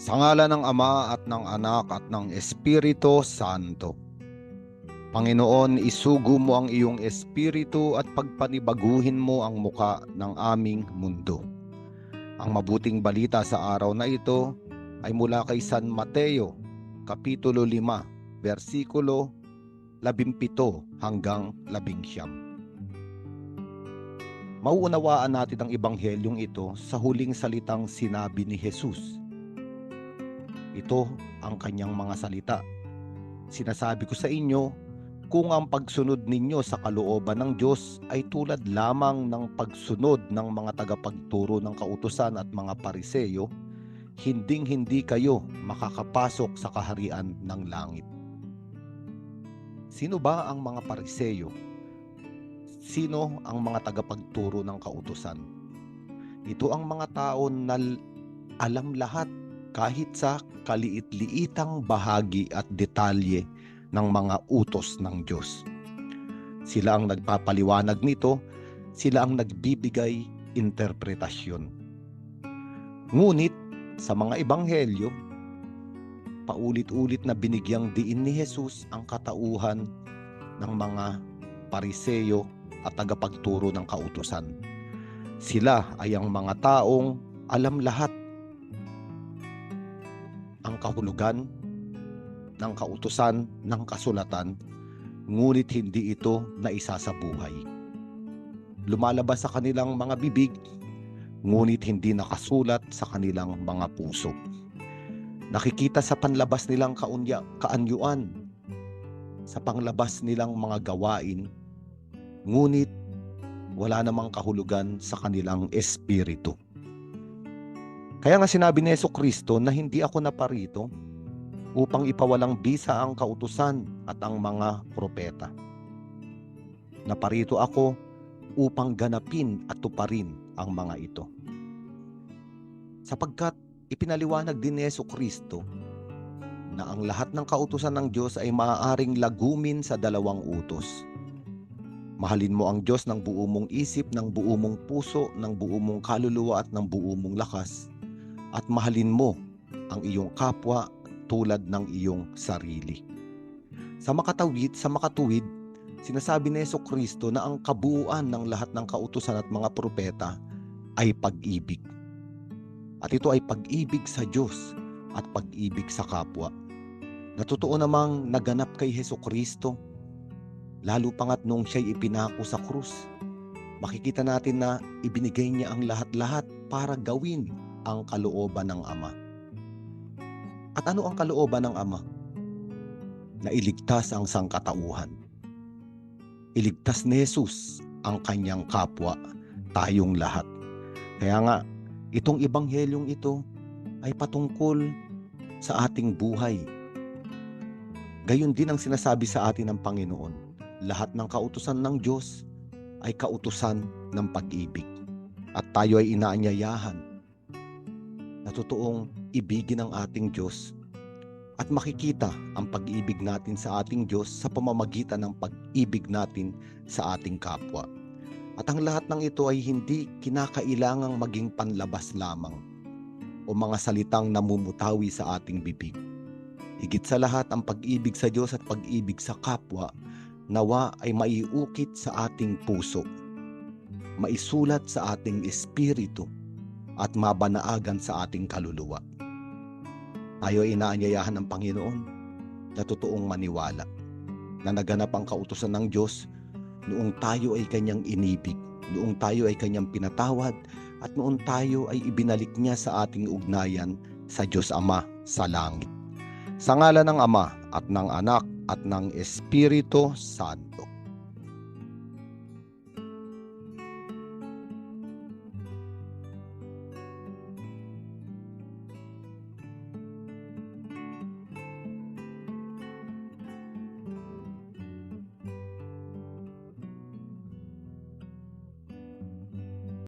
Sa ngala ng Ama at ng Anak at ng Espiritu Santo. Panginoon, isugo mo ang iyong espiritu at pagpanibaguhin mo ang muka ng aming mundo. Ang mabuting balita sa araw na ito ay mula kay San Mateo, Kapitulo 5, versikulo 17 hanggang 11. Mauunawaan natin ang ebanghelyong ito sa huling salitang sinabi ni Jesus. Ito ang kanyang mga salita. Sinasabi ko sa inyo, kung ang pagsunod ninyo sa kalooban ng Diyos ay tulad lamang ng pagsunod ng mga tagapagturo ng kautusan at mga pariseyo, hinding-hindi kayo makakapasok sa kaharian ng langit. Sino ba ang mga pariseyo? Sino ang mga tagapagturo ng kautusan? Ito ang mga tao na alam lahat kahit sa kaliit-liitang bahagi at detalye ng mga utos ng Diyos. Sila ang nagpapaliwanag nito, sila ang nagbibigay interpretasyon. Ngunit sa mga ebanghelyo, paulit-ulit na binigyang diin ni Jesus ang katauhan ng mga pariseyo at tagapagturo ng kautusan. Sila ay ang mga taong alam lahat ang kahulugan ng kautusan ng kasulatan, ngunit hindi ito naisa sa buhay. Lumalabas sa kanilang mga bibig, ngunit hindi nakasulat sa kanilang mga puso. Nakikita sa panlabas nilang kaunya, kaanyuan, sa panglabas nilang mga gawain, ngunit wala namang kahulugan sa kanilang espiritu. Kaya nga sinabi ni Yeso Kristo na hindi ako naparito upang ipawalang bisa ang kautusan at ang mga propeta. Naparito ako upang ganapin at tuparin ang mga ito. Sapagkat ipinaliwanag din ni Yeso Kristo na ang lahat ng kautusan ng Diyos ay maaaring lagumin sa dalawang utos. Mahalin mo ang Diyos ng buo mong isip, ng buo mong puso, ng buo mong kaluluwa at ng buo mong lakas at mahalin mo ang iyong kapwa tulad ng iyong sarili. Sa makatawid, sa makatuwid, sinasabi ni Yeso Kristo na ang kabuuan ng lahat ng kautusan at mga propeta ay pag-ibig. At ito ay pag-ibig sa Diyos at pag-ibig sa kapwa. Na totoo namang naganap kay Heso Kristo, lalo pangat nung siya'y ipinako sa krus. Makikita natin na ibinigay niya ang lahat-lahat para gawin ang kalooban ng Ama. At ano ang kalooban ng Ama? Na iligtas ang sangkatauhan. Iligtas ni Jesus ang kanyang kapwa, tayong lahat. Kaya nga, itong ebanghelyong ito ay patungkol sa ating buhay. Gayon din ang sinasabi sa atin ng Panginoon. Lahat ng kautusan ng Diyos ay kautusan ng pag-ibig. At tayo ay inaanyayahan na totoong ibigin ang ating Diyos at makikita ang pag-ibig natin sa ating Diyos sa pamamagitan ng pag-ibig natin sa ating kapwa. At ang lahat ng ito ay hindi kinakailangang maging panlabas lamang o mga salitang namumutawi sa ating bibig. Higit sa lahat ang pag-ibig sa Diyos at pag-ibig sa kapwa nawa ay maiukit sa ating puso, maisulat sa ating espiritu at mabanaagan sa ating kaluluwa. Tayo ay inaanyayahan ng Panginoon na totoong maniwala na naganap ang kautusan ng Diyos noong tayo ay kanyang inibig, noong tayo ay kanyang pinatawad, at noong tayo ay ibinalik niya sa ating ugnayan sa Diyos Ama sa langit. Sa ngala ng Ama at ng Anak at ng Espiritu Santo.